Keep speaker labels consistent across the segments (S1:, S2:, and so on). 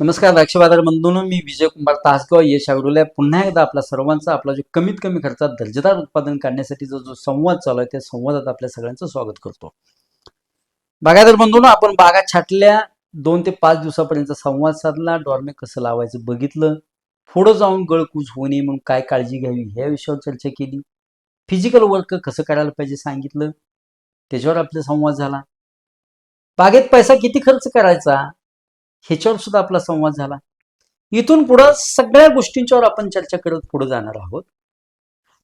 S1: नमस्कार द्राक्ष बाजार बंधूंनो मी विजय कुमार तासगाव यश अग्रोल्या पुन्हा एकदा आपला सर्वांचा आपला जो कमीत कमी खर्चात दर्जेदार उत्पादन काढण्यासाठीचा जो संवाद चालू आहे त्या संवादात आपल्या सगळ्यांचं स्वागत करतो. बागायदार बंधून आपण बागा छाटल्या दोन ते पाच दिवसापर्यंत संवाद साधला. डॉर्मे कसं लावायचं बघितलं. पुढं जाऊन गळकूज होऊ नये म्हणून काय काळजी घ्यावी ह्या विषयावर चर्चा केली. फिजिकल वर्क कसं करायला पाहिजे सांगितलं. त्याच्यावर आपला संवाद झाला. बागेत पैसा किती खर्च करायचा? ह्याच्यावर सुद्धा आपला संवाद झाला. इथून पुढं सगळ्या गोष्टींच्यावर आपण चर्चा करत पुढे जाणार आहोत.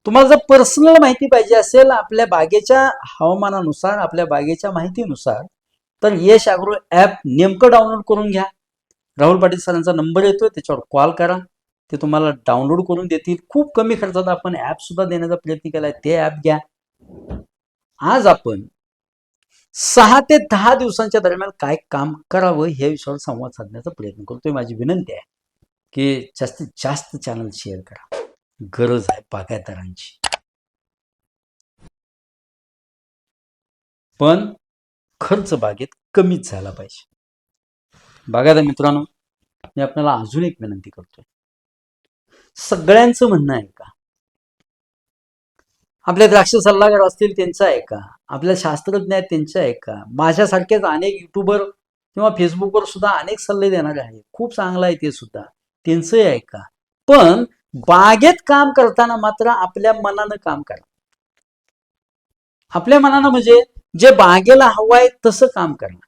S1: तुम्हाला जर पर्सनल माहिती पाहिजे असेल आपल्या बागेच्या हवामानानुसार आपल्या बागेच्या माहितीनुसार तर यश अॅग्रो ॲप नेमकं डाउनलोड करून घ्या. राहुल पाटील सरांचा नंबर येतोय त्याच्यावर कॉल करा. ते तुम्हाला डाउनलोड करून देतील. खूप कमी खर्चात आपण ॲप सुद्धा देण्याचा प्रयत्न केलाय ते ॲप घ्या. आज आपण सहा ते दहा दिवसांच्या दरम्यान काय काम करावं या विषयावर संवाद साधण्याचा प्रयत्न करतोय. माझी विनंती आहे की जास्तीत जास्त चॅनल शेअर करा. गरज आहे बागायतदारांची. पण खर्च बागेत कमीच झाला पाहिजे. बागायदार मित्रांनो मी आपल्याला अजून एक विनंती करतोय. सगळ्यांचं म्हणणं आहे का? आपले द्राक्ष सल्लागार असतील त्यांचं आहे का? आपल्या शास्त्रज्ञ आहेत त्यांचं आहे का? माझ्यासारखेच अनेक युट्यूबर किंवा फेसबुकवर सुद्धा अनेक सल्ले देणारे आहेत. खूप चांगलं आहे ते सुद्धा. त्यांचंही आहे का? पण बागेत काम करताना मात्र आपल्या मनानं काम करा. आपल्या मनानं म्हणजे जे बागेला हवं आहे तसं काम करा.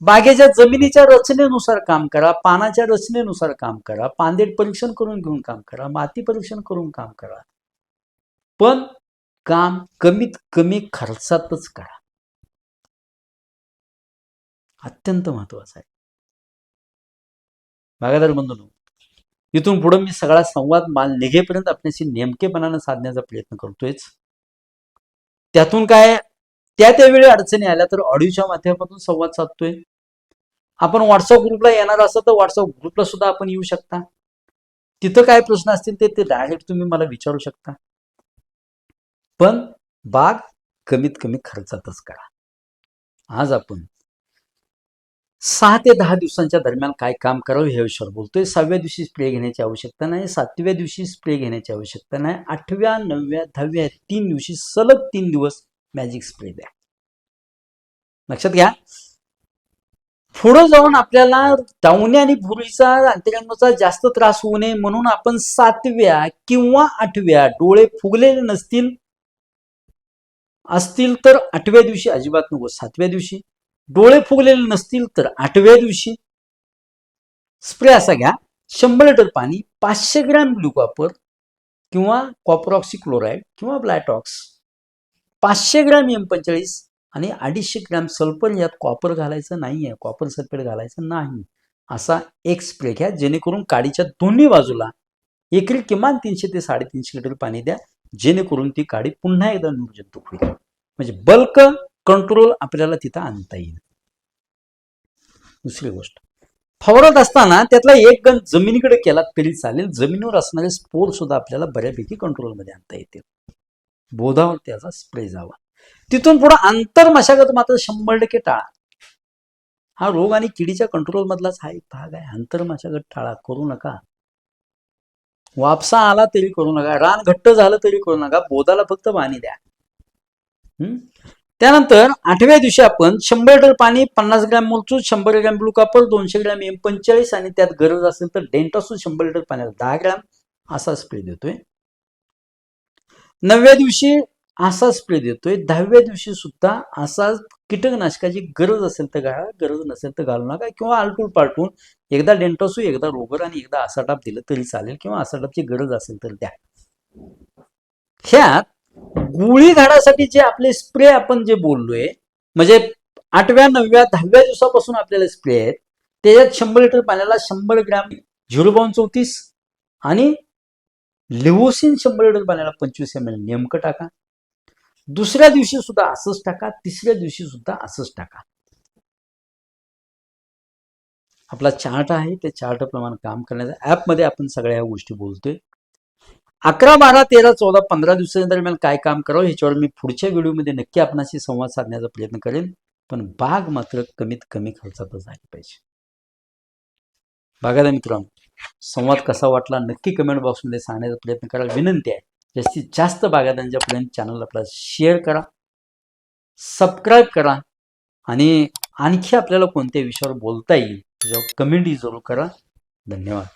S1: बागेच्या जमिनीच्या रचनेनुसार काम करा पानाच्या रचनेनुसार काम करा पांदेट परीक्षण करून घेऊन काम करा माती परीक्षण करून काम करा. पण काम कमीत कमी खर्चातच करा. अत्यंत महत्वाचं आहे. भागादार बंधू इथून पुढे मी सगळा संवाद माल निघेपर्यंत आपल्याशी नेमकेपणानं साधण्याचा प्रयत्न करतोयच. त्यातून काय त्या त्यावेळी अडचणी आल्या तर ऑडिओच्या माध्यमातून संवाद साधतोय. आपण व्हॉट्सअप ग्रुपला येणार असं तर व्हॉट्सअप ग्रुपला सुद्धा आपण येऊ शकता. तिथं काय प्रश्न असतील ते ते डायरेक्ट तुम्ही मला विचारू शकता. पण बाग कमीत कमी खर्चातच करा. आज आपण सहा ते दहा दिवसांच्या दरम्यान काय काम करावं हे विषयावर बोलतोय. सहाव्या दिवशी स्प्रे घेण्याची आवश्यकता नाही सातव्या दिवशी स्प्रे घेण्याची आवश्यकता नाही आठव्या नवव्या दहाव्या तीन दिवशी सलग तीन दिवस मॅजिक स्प्रे द्या. लक्षात घ्या. पुढं जाऊन आपल्याला दावणे आणि भुरीचा अंतर्गताचा जास्त त्रास होऊ नये म्हणून आपण सातव्या किंवा आठव्या डोळे फुगलेले नसतील असतील तर आठव्या दिवशी अजिबात नको सातव्या दिवशी. डोळे फुगलेले नसतील तर आठव्या दिवशी. स्प्रे असा घ्या. शंभर लिटर पाणी पाचशे ग्रॅम ग्लुकॉपर कॉपर किंवा कॉपरॉक्सी क्लोराईड किंवा ब्लॅटॉक्स पाचशे ग्रॅम एम पंचेचाळीस आणि अडीचशे ग्रॅम सल्फर यात कॉपर घालायचं नाही आहे कॉपर सल्फेट घालायचं नाही. असा एक स्प्रे घ्या जेणेकरून काडीच्या दोन्ही बाजूला एकरी किमान तीनशे ते साडेतीनशे लिटर पाणी द्या. जेणेकरून ती काडी पुन्हा एकदा निर्जंतुक होईल. म्हणजे बल्क कंट्रोल आपल्याला तिथं आणता येईल. दुसरी गोष्ट. फवारत असताना त्यातला एक गण जमिनीकडे केला तरी चालेल. जमिनीवर असणारे स्पोर सुद्धा आपल्याला बऱ्यापैकी कंट्रोलमध्ये आणता येतील. बोधावर त्याचा स्प्रे जावा. तिथून पुढे आंतर मशागत मात्र शंभर टक्के टाळा. हा रोग आणि किडीच्या कंट्रोल मधलाच हा एक भाग आहे. आंतर मशागत टाळा. करू नका. वापसा आला तरी करू नका. रान घट्ट झालं तरी करू नका. बोधाला फक्त पाणी द्या. हम्म? त्यानंतर आठव्या दिवशी आपण शंभर लिटर पाणी पन्नास ग्रॅम मोलचूस शंभर ग्रॅम ब्लू कापर दोनशे ग्रॅम एम पंचेचाळीस आणि त्यात गरज असेल तर डेंटॉसून शंभर लिटर पाण्याला दहा ग्रॅम असा स्प्रे देतोय. नवव्या दिवशी असा स्प्रे देतोय. दहाव्या दिवशी सुद्धा असा कीटकनाशकाची गरज असेल तर घाला गरज नसेल तर घालू नका किंवा आलटून पालटून एकदा डेंटॉसू एकदा रोगर आणि एकदा आसाटाप दिलं तरी चालेल किंवा आसाटापची गरज असेल तर द्या. ह्यात गुळी झाडासाठी जे आपले स्प्रे आपण जे बोललोय म्हणजे आठव्या नवव्या दहाव्या दिवसापासून आपल्याला स्प्रे आहेत त्याच्यात शंभर लिटर पाण्याला शंभर ग्रॅम झिरो बावन चौतीस आणि लिव्होसिन शंभर लिटर पाण्याला पंचवीस एम एल नेमकं टाका. दुसऱ्या दिवशी सुद्धा असंच टाका तिसऱ्या दिवशी सुद्धा असंच टाका. आपला चार्ट आहे त्या चार्टप्रमाणे काम करण्याचा ऍपमध्ये आपण सगळ्या ह्या गोष्टी बोलतोय. अकरा बारा तेरा चौदा पंधरा दिवसाच्या दरम्यान काय काम करावं ह्याच्यावर मी पुढच्या व्हिडिओमध्ये नक्की आपणाशी संवाद साधण्याचा प्रयत्न करेन पण बाग मात्र कमीत कमी खर्चातच आली पाहिजे. बघायला मित्रांनो संवाद कसा वाटला नक्की कमेंट बॉक्समध्ये सांगण्याचा प्रयत्न करायला विनंती आहे. जास्तीत जास्त बागायतांच्यापर्यंत चॅनल आपला शेअर करा सबस्क्राईब करा आणि आणखी आपल्याला कोणत्या विषयावर बोलता येईल त्याच्यावर कमेंटही जरूर करा. धन्यवाद.